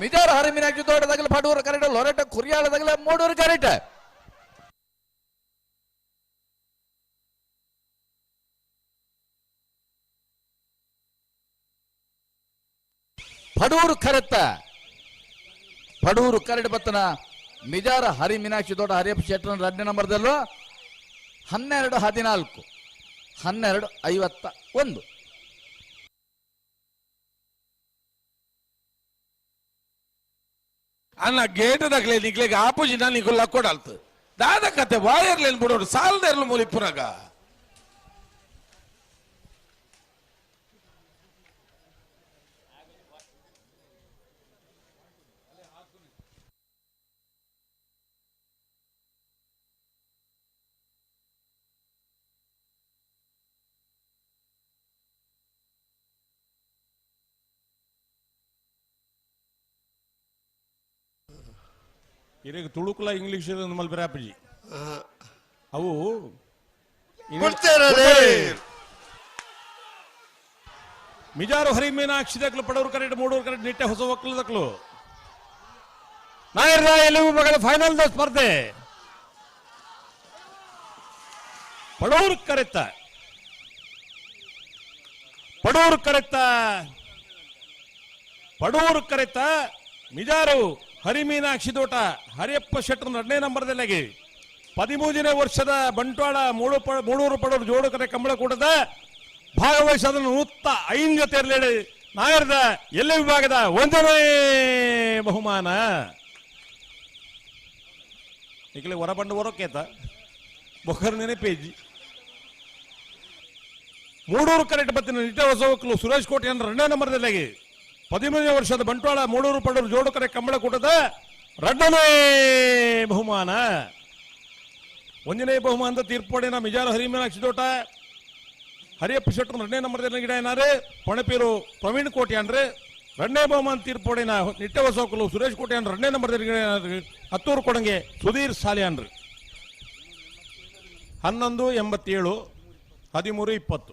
ಮಿಜಾರ ಹರಿಮಿನಾಕ್ಷಿ ತೋಟದಾಗಲ ಪಡೂರು ಕರೆಟ ಲೊರೆಟ, ಕುರಿಯಾಳದಾಗಲ ಮೂಡೂರು ಕರೆಟ ಪಡೂರು ಕರೆತ್ತ. ಪಡೂರು ಕರಡ್ ಬತ್ತನ ಮಿಜಾರ ಹರಿ ಮೀನಾಕ್ಷಿ ದೊಡ್ಡ ಹರಿಯಪ್ಪ ಶೆಟ್ಟರ ಎರಡನೇ ನಂಬರ್ದಲ್ಲೂ ಹನ್ನೆರಡು ಹದಿನಾಲ್ಕು, ಹನ್ನೆರಡು ಐವತ್ತ ಒಂದು. ಅನ್ನ ಗೇಟ್ ದಕ್ಲೆ ನಿಕ್ಲೆಗೆ ಆಪೋಸಿಟ್ ನಿಕ್ಕು ಲಕ್ಕೋಡಲ್ತು ದಾದ ಕತೆ ವಾಯರ್ಲೇನ್ ಬಿಡೋರು ಸಾಲದ ಮೂಲಿ ಪುರಾಗ ಇರಿಗೆ ತುಳುಕುಲ ಇಂಗ್ಲಿಷ್ ನಮ್ಮಲ್ಲಿ ಬರಾಪಜಿ. ಅವು ಮಿಜಾರು ಹರಿ ಮೀನಾಕ್ಷಿ ದಕ್ಲು ಪಡೋರು ಕರೆಕ್ಟ್ ಮೂಡೋರು ಕರೆಕ್ಟ್ ನಿಟ್ಟೆ ಹೊಸ ಒಕ್ಕಲು ದಕ್ಲು. ನಾಯರ್ದ ವಿಭಾಗದ ಫೈನಲ್ ಸ್ಪರ್ಧೆ? ಪಡೋರು ಕರೆತ್ತ ಪಡೋರು ಕರೆತ್ತ ಪಡೋರು ಕರೆತ್ತ ಮಿಜಾರು ಹರಿಮೀನಾಕ್ಷಿ ತೋಟ, ಹರಿಯಪ್ಪ ಶೆಟ್ಟರ್ ಎರಡನೇ ನಂಬರ್ದಲ್ಲಾಗಿ. ಪದಿಮೂರನೇ ವರ್ಷದ ಬಂಟ್ವಾಳ ಮೂಳು ಮೂಳೂರು ಪಡೋರು ಜೋಡು ಕರೆ ಕಂಬಳ ಕೂಟದ ಭಾಗವಹಿಸದ ನೂತ್ತ ಐನ್ ಜೊತೆ ಇರಲಿ ನಾಗರದ ಎಲ್ಲ ವಿಭಾಗದ ಒಂದನೇ ಬಹುಮಾನ? ಈಗಲೇ ಹೊರ ಬಂಡು ಹೊರಕೇತ ಬೊಕ್ಕರ್ನೇನೆ ಪೇಜಿ ಮೂಡೂರು ಕರೆಕ್ಟ್ ಬತ್ತಿನ ನಿಟ್ಟ ಹೊಸ ಒಕ್ಕಲು ಸುರೇಶ್ ಕೋಟೆ ಅಂದ್ರೆ ಎರಡನೇ ನಂಬರ್ದಲ್ಲಿ ಹದಿಮೂರನೇ ವರ್ಷದ ಬಂಟ್ವಾಳ ಮೂಡೂರು ಪಡೂರು ಕಂಬಳ ಕೂಟದ ರಡ್ಡನೇ ಬಹುಮಾನ. ಒಂದನೇ ಬಹುಮಾನದ ತೀರ್ಪೋಡಿನ ಮಿಜಾರ ಹರಿಮೀನಾಕ್ಷಿ ತೋಟ ಹರಿಯಪ್ಪ ಶೆಟ್ಟರು ಎರಡನೇ ನಂಬರ್ ಗಿಡ ಏನಾರು ಪಣಪೀರು ಪ್ರವೀಣ್ ಕೋಟಿ ಅಂದ್ರೆ ಎರಡನೇ ಬಹುಮಾನ ತೀರ್ಪಡೆ ನಿಟ್ಟ ಹೊಸ ಒಕ್ಕಲು ಸುರೇಶ್ ಕೋಟಿ ಅಂದ್ರೆ ಎರಡನೇ ನಂಬರ್ದಲ್ಲಿ ಗಿಡ ಏನಾರು ಹತ್ತೂರು ಕೊಡಂಗೆ ಸುಧೀರ್ ಸಾಲಿ ಅನ್ರಿ ಹನ್ನೊಂದು, ಎಂಬತ್ತೇಳು, ಹದಿಮೂರು, ಇಪ್ಪತ್ತು.